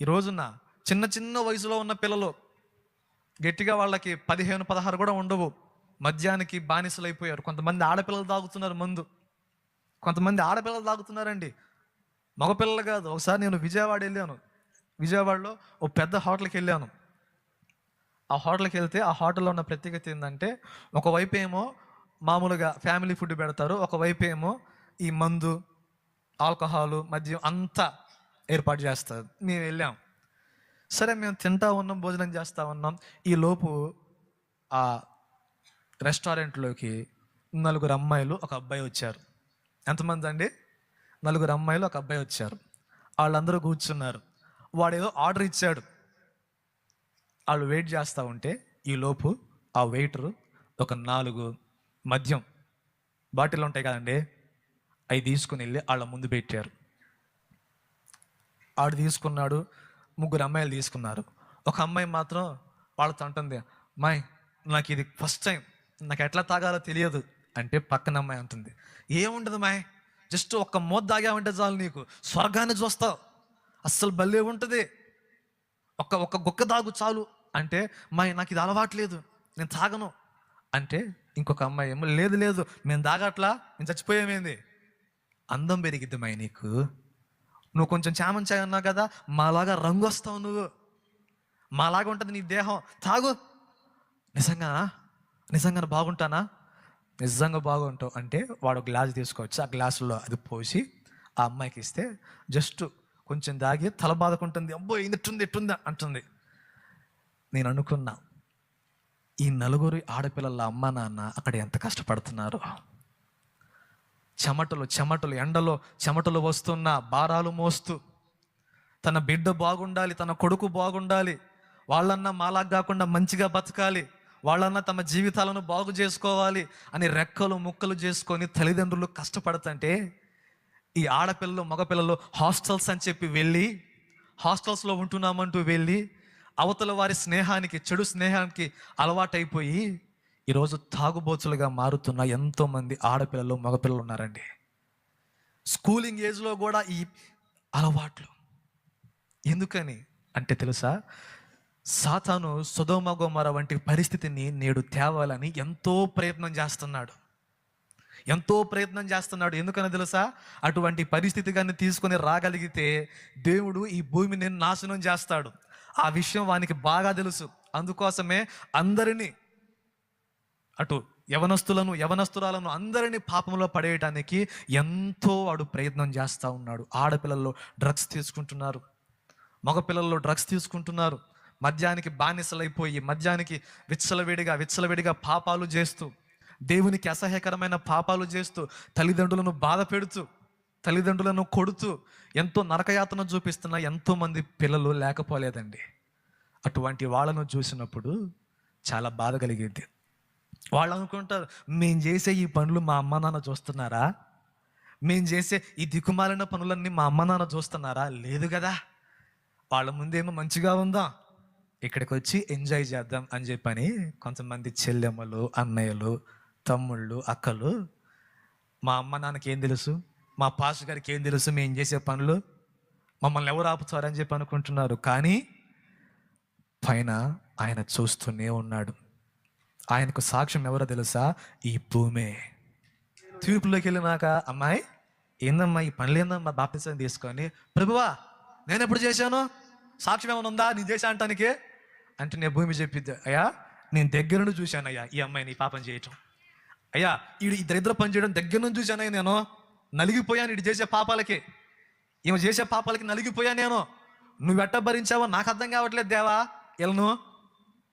ఈ రోజున చిన్న చిన్న వయసులో ఉన్న పిల్లలు గట్టిగా వాళ్ళకి పదిహేను పదహారు కూడా ఉండవు. మద్యానికి బానిసలు అయిపోయారు కొంతమంది ఆడపిల్లలు తాగుతున్నారు మందు. కొంతమంది ఆడపిల్లలు తాగుతున్నారండి. మగపిల్లలు కాదు. ఒకసారి నేను విజయవాడ వెళ్ళాను. విజయవాడలో ఓ పెద్ద హోటల్కి వెళ్ళాను. ఆ హోటల్కి వెళ్తే ఆ హోటల్లో ఉన్న ప్రత్యేకత ఏంటంటే ఒకవైపు ఏమో మామూలుగా ఫ్యామిలీ ఫుడ్ పెడతారు. ఒకవైపు ఏమో ఈ మందు ఆల్కహాలు మద్యం అంతా ఏర్పాటు చేస్తారు. మేము వెళ్ళాం. సరే మేము తింటా ఉన్నాం భోజనం చేస్తూ ఉన్నాం. ఈ లోపు ఆ రెస్టారెంట్లోకి నలుగురు అమ్మాయిలు ఒక అబ్బాయి వచ్చారు. ఎంతమంది అండి? నలుగురు అమ్మాయిలు ఒక అబ్బాయి వచ్చారు. వాళ్ళందరూ కూర్చున్నారు. వాడు ఏదో ఆర్డర్ ఇచ్చాడు. వాళ్ళు వెయిట్ చేస్తూ ఉంటే ఈ లోపు ఆ వెయిటరు ఒక నాలుగు మద్యం బాటిల్ ఉంటాయి కదండి? అవి తీసుకుని వెళ్ళి వాళ్ళ ముందు పెట్టారు. ఆడు తీసుకున్నాడు ముగ్గురు అమ్మాయిలు తీసుకున్నారు. ఒక అమ్మాయి మాత్రం వాళ్ళతో అంటుంది అమ్మాయి నాకు ఇది ఫస్ట్ టైం నాకు ఎట్లా తాగాలో తెలియదు. అంటే పక్కన అమ్మాయి అంటుంది ఏముండదు మాయ్ జస్ట్ ఒక్క మోత తాగామంటే చాలు నీకు. స్వర్గాన్ని చూస్తావు. అస్సలు భలే ఉంటుంది. ఒక్క ఒక్క గుక్క తాగు చాలు. అంటే మాయ్ నాకు ఇది అలవాట్లేదు నేను తాగను. అంటే ఇంకొక అమ్మాయి ఏమో లేదు లేదు. మేము తాగట్లా. నేను చచ్చిపోయామేంది. అందం పెరిగిద్ది మాయ్ నీకు. నువ్వు కొంచెం చామంచాయి ఉన్నావు కదా మాలాగా రంగు వస్తావు నువ్వు. మాలాగా ఉంటుంది నీ దేహం. తాగు. నిజంగానా నిజంగా బాగుంటానా? నిజంగా బాగుంటావు అంటే వాడు గ్లాస్ తీసుకోవచ్చు ఆ గ్లాసులో అది పోసి ఆ అమ్మాయికి ఇస్తే జస్ట్ కొంచెం దాగి తల బాధకుంటుంది. అబ్బో ఇట్టుంది ఇట్టుంది అంటుంది. నేను అనుకున్నా ఈ నలుగురు ఆడపిల్లల అమ్మ నాన్న అక్కడ ఎంత కష్టపడుతున్నారు? చెమటలు చెమటలు ఎండలో చెమటలు వస్తున్న భారాలు మోస్తూ తన బిడ్డ బాగుండాలి తన కొడుకు బాగుండాలి వాళ్ళన్నా మాలా కాకుండా మంచిగా బతకాలి వాళ్ళన్నా తమ జీవితాలను బాగు చేసుకోవాలి అని రెక్కలు ముక్కలు చేసుకొని తల్లిదండ్రులు కష్టపడుతుంటే ఈ ఆడపిల్లలు మగపిల్లలు హాస్టల్స్ అని చెప్పి వెళ్ళి హాస్టల్స్లో ఉంటున్నామంటూ వెళ్ళి అవతల వారి స్నేహానికి చెడు స్నేహానికి అలవాటైపోయి ఈరోజు తాగుబోతులుగా మారుతున్న ఎంతోమంది ఆడపిల్లలు మగపిల్లలు ఉన్నారండి. స్కూలింగ్ ఏజ్లో కూడా ఈ అలవాట్లు. ఎందుకని అంటే తెలుసా? సాతాను సుధోమగోమర వంటి పరిస్థితిని నేడు తేవాలని ఎంతో ప్రయత్నం చేస్తున్నాడు. ఎంతో ప్రయత్నం చేస్తున్నాడు. ఎందుకని తెలుసా? అటువంటి పరిస్థితి కానీ తీసుకొని రాగలిగితే దేవుడు ఈ భూమిని నాశనం చేస్తాడు. ఆ విషయం వానికి బాగా తెలుసు. అందుకోసమే అందరినీ అటు యవనస్తులను యవనస్తురాలను అందరినీ పాపంలో పడేయటానికి ఎంతో వాడు ప్రయత్నం చేస్తూ ఉన్నాడు. ఆడపిల్లల్లో డ్రగ్స్ తీసుకుంటున్నారు. మగపిల్లల్లో డ్రగ్స్ తీసుకుంటున్నారు. మద్యానికి బానిసలైపోయి మద్యానికి విచ్చలవిడిగా విచ్చలవిడిగా పాపాలు చేస్తూ దేవునికి అసహ్యకరమైన పాపాలు చేస్తూ తల్లిదండ్రులను బాధ పెడుతూ తల్లిదండ్రులను కొడుతూ ఎంతో నరకయాతన చూపిస్తున్న ఎంతోమంది పిల్లలు లేకపోలేదండి. అటువంటి వాళ్ళను చూసినప్పుడు చాలా బాధ కలిగింది. వాళ్ళు అనుకుంటారు మేము చేసే ఈ పనులు మా అమ్మ నాన్న చూస్తున్నారా? మేము చేసే ఈ దిక్కుమాలిన పనులన్నీ మా అమ్మ నాన్న చూస్తున్నారా? లేదు కదా వాళ్ళ ముందేమో మంచిగా ఉందాం? ఇక్కడికి వచ్చి ఎంజాయ్ చేద్దాం అని చెప్పని కొంతమంది చెల్లెమ్మలు అన్నయ్యలు తమ్ముళ్ళు అక్కలు మా అమ్మ నాన్నకి ఏం తెలుసు? మా పాస్ గారికి ఏం తెలుసు? మేము చేసే పనులు మమ్మల్ని ఎవరు ఆపుతారని చెప్పి అనుకుంటున్నారు. కానీ పైన ఆయన చూస్తూనే ఉన్నాడు. ఆయనకు సాక్ష్యం ఎవరో తెలుసా? ఈ భూమే. తీర్పులోకి వెళ్ళినాక అమ్మాయి ఏందమ్మా ఈ పనులు ఏందమ్మా బాప్తిసం తీసుకొని? ప్రభువా నేను ఎప్పుడు చేశాను? సాక్ష్యం ఏమైనా ఉందా? నేను చేశా అంటానికి? అంటే నేను భూమి చెప్పిద్ది అయ్యా నేను దగ్గర నుండి చూశాను అయ్యా ఈ అమ్మాయిని ఈ పాపం చేయటం. అయ్యా ఈడు ఈ దరిద్ర పని చేయడం దగ్గర నుంచి చూశానయ్యా నేను. నలిగిపోయాను ఇటు చేసే పాపాలకి. ఈమె చేసే పాపాలకి నలిగిపోయా నేను. నువ్వు ఎట్ట భరించావో నాకు అర్థం కావట్లేదు దేవా. ఇలను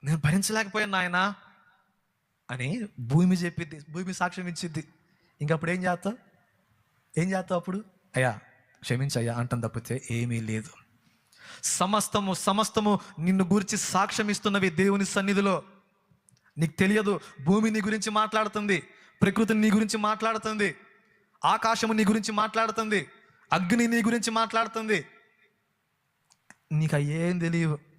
నేను భరించలేకపోయాను నాయనా. అని భూమి చెప్పిద్ది భూమి సాక్ష్యం ఇచ్చిద్ది. ఇంకప్పుడు ఏం చేస్తావు? ఏం చేస్తావు అప్పుడు? అయ్యా క్షమించయ్యా అంటాం తప్పితే ఏమీ లేదు. సమస్తము సమస్తము నిన్ను గురించి సాక్ష్యం ఇస్తున్నవి దేవుని సన్నిధిలో. నీకు తెలియదు భూమి నీ గురించి మాట్లాడుతుంది ప్రకృతి నీ గురించి మాట్లాడుతుంది ఆకాశము నీ గురించి మాట్లాడుతుంది అగ్ని నీ గురించి మాట్లాడుతుంది. నీకు అయ్యేం తెలియవు.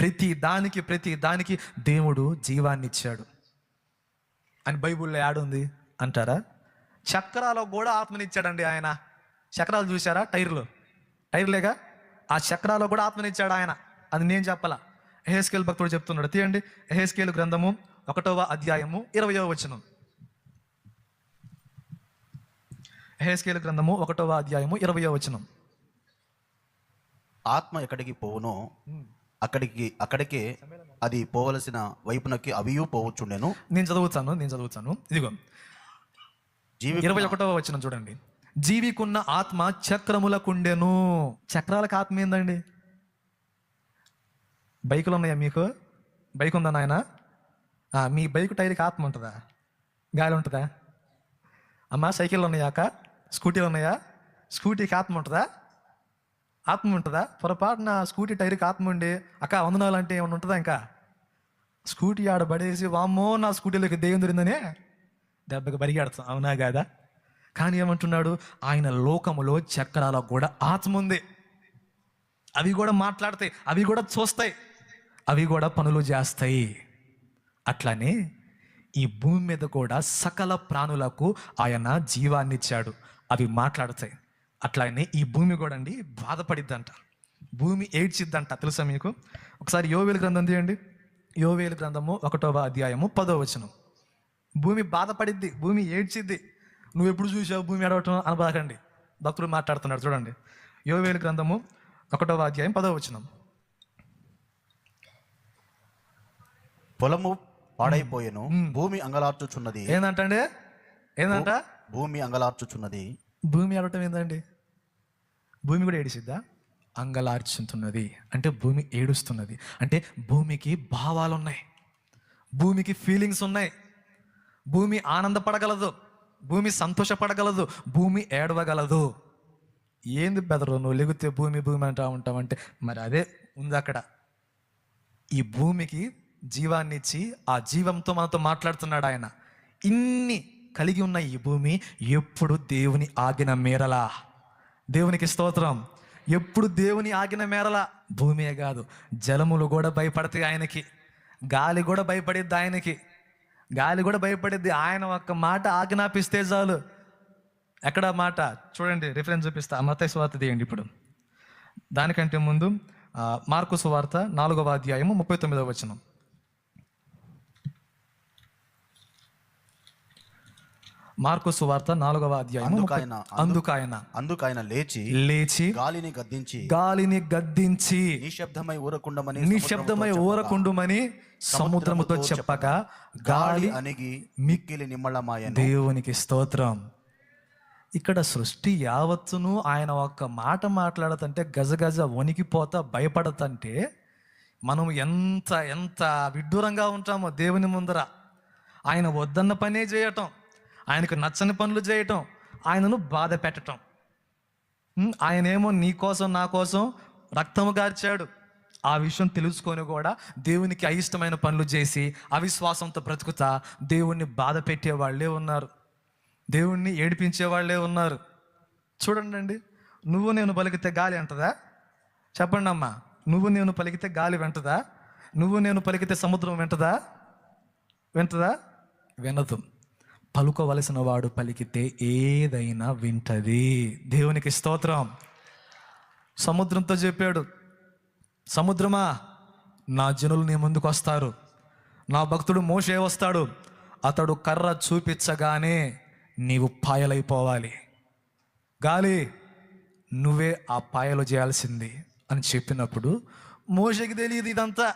ప్రతి దానికి ప్రతి దానికి దేవుడు జీవాన్ని ఇచ్చాడు అని బైబుల్లో యాడుంది అంటారా? చక్రాలో కూడా ఆత్మనిచ్చాడండి ఆయన. చక్రాలు చూసారా టైర్లు. టైర్లేగా? ఆ చక్రాల్లో కూడా ఆత్మనిచ్చాడు ఆయన. అది నేను చెప్పాల? ఎహెస్కేల్ భక్తుడు చెప్తున్నాడు. తీయండి. ఎహెస్కేల్ గ్రంథము ఒకటవ అధ్యాయము ఇరవయో వచనం. ఎహెస్కేల్ గ్రంథము ఒకటవ అధ్యాయము ఇరవయో వచనం. ఆత్మ ఎక్కడికి పోవునో అక్కడికి అక్కడికే అది పోవలసిన వైపునకి అవియు పోవచ్చుండెను. నేను చదువుతాను నేను చదువుతాను. ఇదిగో. జీవి ఇరవై ఒకటవ వచనం చూడండి. జీవికున్న ఆత్మ చక్రములకుండెను. చక్రాలకు ఆత్మ ఏందండి? బైకులు ఉన్నాయా మీకు? బైక్ ఉందా నాయన? మీ బైక్ టైర్కి ఆత్మ ఉంటుందా? గాలి ఉంటుందా? అమ్మా సైకిళ్ళు ఉన్నాయా అక్క? స్కూటీలు ఉన్నాయా? స్కూటీకి ఆత్మ ఉంటుందా? ఆత్మ ఉంటుందా? పొరపాటున స్కూటీ టైర్కి ఆత్మ ఉండి అక్క వందనాలు అంటే ఏమైనా ఉంటుందా ఇంకా? స్కూటీ ఆడ పడేసి వామ్మో నా స్కూటీలోకి దెయ్యం దొరిందనే దెబ్బకి బరిగాడుతాం అవునా కాదా కానీ ఏమంటున్నాడు? ఆయన లోకములో చక్రాలకు కూడా ఆత్మ ఉంది. అవి కూడా మాట్లాడతాయి అవి కూడా చూస్తాయి అవి కూడా పనులు చేస్తాయి. అట్లానే ఈ భూమి మీద కూడా సకల ప్రాణులకు ఆయన జీవాన్ని ఇచ్చాడు అవి మాట్లాడతాయి. అట్లానే ఈ భూమి కూడా అండి బాధపడిద్దంట. భూమి ఏడ్చిద్దంట. తెలుసా మీకు? ఒకసారి యోవేలు గ్రంథం తీయండి. యోవేలు గ్రంథము ఒకటవ అధ్యాయము పదో వచనం. భూమి బాధపడిద్ది భూమి ఏడ్చిద్ది. నువ్వు ఎప్పుడు చూసావు భూమి ఏడవటం అనబాకండి భక్తుడు మాట్లాడుతున్నాడు చూడండి. యోవేలు గ్రంథము ఒకటవ అధ్యాయం పదవ వచనం. పొలము పాడైపోయెను. భూమి అంగలార్చుచున్నది. ఏందంటండి? ఏందంట? భూమి అంగలార్చుచున్నది. భూమి ఏడవటం ఏందండి? భూమి కూడా ఏడిసిద్దా? అంగలార్చుతున్నది. అంటే భూమి ఏడుస్తున్నది. అంటే భూమికి భావాలు ఉన్నాయి భూమికి ఫీలింగ్స్ ఉన్నాయి. భూమి ఆనందపడగలదు. భూమి సంతోషపడగలదు. భూమి ఏడవగలదు. ఏంది బెదరు? నువ్వు లెగితే భూమి భూమి అంటా ఉంటావంటే మరి అదే ఉంది అక్కడ. ఈ భూమికి జీవాన్ని ఇచ్చి ఆ జీవంతో మనతో మాట్లాడుతున్నాడు ఆయన. ఇన్ని కలిగి ఉన్న ఈ భూమి ఎప్పుడు దేవుని ఆగిన మేరలా? దేవునికి స్తోత్రం. ఎప్పుడు దేవుని ఆగిన మేరలా? భూమే కాదు జలములు కూడా భయపడతాయి ఆయనకి. గాలి కూడా భయపడిద్ది ఆయనకి. గాలి కూడా భయపడిద్ది. ఆయన ఒక్క మాట ఆజ్ఞాపిస్తే చాలు. ఎక్కడ మాట? చూడండి రిఫరెన్స్ చూపిస్తా. మత స్వార్త తీయండి ఇప్పుడు. దానికంటే ముందు మార్కు సువార్త నాలుగవ అధ్యాయము ముప్పై తొమ్మిదవ వచనం. మార్కు సువార్త నాలుగవ అందుకాయన అందుకాయన అందుకాయన లేచి లేచి గాలిని గద్దించి గాలిని గద్దించి నిశ్శబ్దమై ఊరకుండమని నిశ్శబ్దమై ఊరకుండుమని సముద్రముతో చెప్పగా గాలి అణిగి మిక్కిలి నిమ్మళమాయను. దేవునికి స్తోత్రం. ఇక్కడ సృష్టి యావత్తును ఆయన ఒక్క మాట మాట్లాడతంటే గజగజ వణికిపోతా భయపడతంటే మనం ఎంత ఎంత విడ్డూరంగా ఉంటామో దేవుని ముందర. ఆయన వద్దన్న పనే చేయటం. ఆయనకు నచ్చని పనులు చేయటం ఆయనను బాధ పెట్టటం. ఆయనేమో నీ కోసం నా కోసం రక్తము గార్చాడు. ఆ విషయం తెలుసుకొని కూడా దేవునికి అయిష్టమైన పనులు చేసి అవిశ్వాసంతో బ్రతుకుతా దేవుణ్ణి బాధ పెట్టే వాళ్ళే ఉన్నారు. దేవుణ్ణి ఏడిపించే వాళ్ళే ఉన్నారు. చూడండి అండి నువ్వు నేను పలికితే గాలి అంటదా? చెప్పండి అమ్మా నువ్వు నేను పలికితే గాలి వెంటదా? నువ్వు నేను పలికితే సముద్రం వెంటదా? వెంటదా? వినదు. పలుకోవలసిన వాడు పలికితే ఏదైనా వింటది. దేవునికి స్తోత్రం. సముద్రంతో చెప్పాడు సముద్రమా నా జనులు నీ ముందుకు వస్తారు. నా భక్తుడు మోసే వస్తాడు. అతడు కర్ర చూపించగానే నీవు పాయలైపోవాలి. గాలి నువ్వే ఆ పాయలు చేయాల్సింది అని చెప్పినప్పుడు మోషకి తెలియదు ఇదంతా.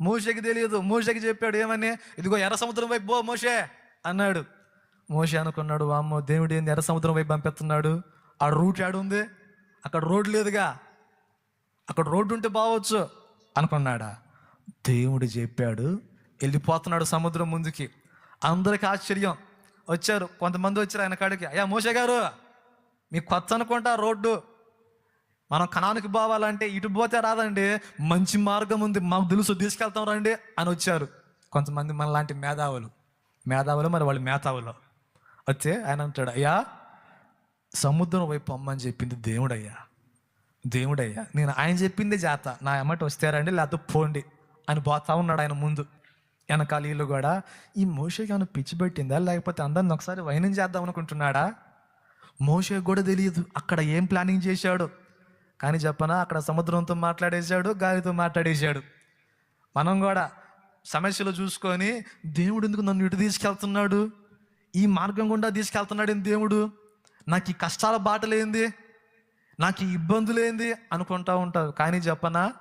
మోషకి తెలియదు. మోషకి చెప్పాడు ఏమని? ఇదిగో ఎర్ర సముద్రం వైపు పో మోషే అన్నాడు. మోష అనుకున్నాడు అమ్మో దేవుడు ఏంది ఎర్ర సముద్రం వైపు పంపిస్తున్నాడు? ఆ రూట్ ఉంది? అక్కడ రోడ్ లేదుగా. అక్కడ రోడ్డు ఉంటే బావచ్చు అనుకున్నాడా. దేవుడు చెప్పాడు వెళ్ళిపోతున్నాడు సముద్రం ముందుకి. అందరికి ఆశ్చర్యం. వచ్చారు కొంతమంది వచ్చారు ఆయన కాడికి. అయ్యా మోసే గారు మీకు కొత్త అనుకుంటా రోడ్డు. మనం కణానికి పోవాలంటే ఇటు పోతే రాదండి. మంచి మార్గం ఉంది. మాకు తెలుసు తీసుకెళ్తాం రండి. అని వచ్చారు కొంతమంది మనలాంటి మేధావులు. మేధావులు మరి వాళ్ళు మేధావులు వచ్చే ఆయన అంటాడు అయ్యా సముద్రం వైపు అమ్మని చెప్పింది దేవుడయ్యా దేవుడయ్యా. నేను ఆయన చెప్పింది జాత. నా ఎమ్మటి వస్తారండి లేకపోతే పోండి అని పోతా ఉన్నాడు ఆయన ముందు. వెనకాల వీళ్ళు కూడా ఈ మోషకి ఏమైనా పిచ్చి పెట్టిందా? లేకపోతే అందరిని ఒకసారి వైనం చేద్దాం అనుకుంటున్నాడా? మోషకి కూడా తెలియదు అక్కడ ఏం ప్లానింగ్ చేశాడు. కానీ చెప్పనా అక్కడ సముద్రంతో మాట్లాడేశాడు గాలితో మాట్లాడేశాడు. మనం కూడా సమస్యలు చూసుకొని దేవుడు ఎందుకు నన్ను ఇటు తీసుకెళ్తున్నాడు? ఈ మార్గం గుండా తీసుకెళ్తున్నాడు దేవుడు? నాకు ఈ కష్టాల బాటలేంది నాకు ఈ ఇబ్బందులేంది అనుకుంటా ఉంటావు కానీ చెప్పనా?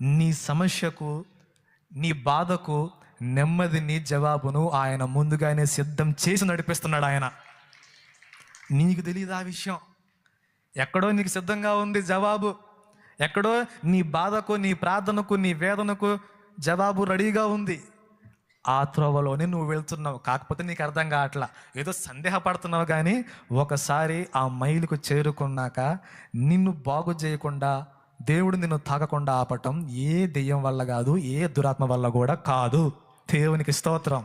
నీ సమస్యకు నీ బాధకు నెమ్మదిని జవాబును ఆయన ముందుగానే సిద్ధం చేసి నడిపిస్తున్నాడు ఆయన. నీకు తెలియదు ఆ విషయం? ఎక్కడో నీకు సిద్ధంగా ఉంది జవాబు. ఎక్కడో నీ బాధకు నీ ప్రార్థనకు నీ వేదనకు జవాబు రెడీగా ఉంది. ఆ త్రోవలోనే నువ్వు వెళ్తున్నావు. కాకపోతే నీకు అర్థం కావట్లా. ఏదో సందేహపడుతున్నావు కానీ ఒకసారి ఆ మైలుకు చేరుకున్నాక నిన్ను బాగు చేయకుండా దేవుడు నిన్ను తాకకుండా ఆపటం ఏ దెయ్యం వల్ల కాదు ఏ దురాత్మ వల్ల కూడా కాదు. దేవునికి స్తోత్రం.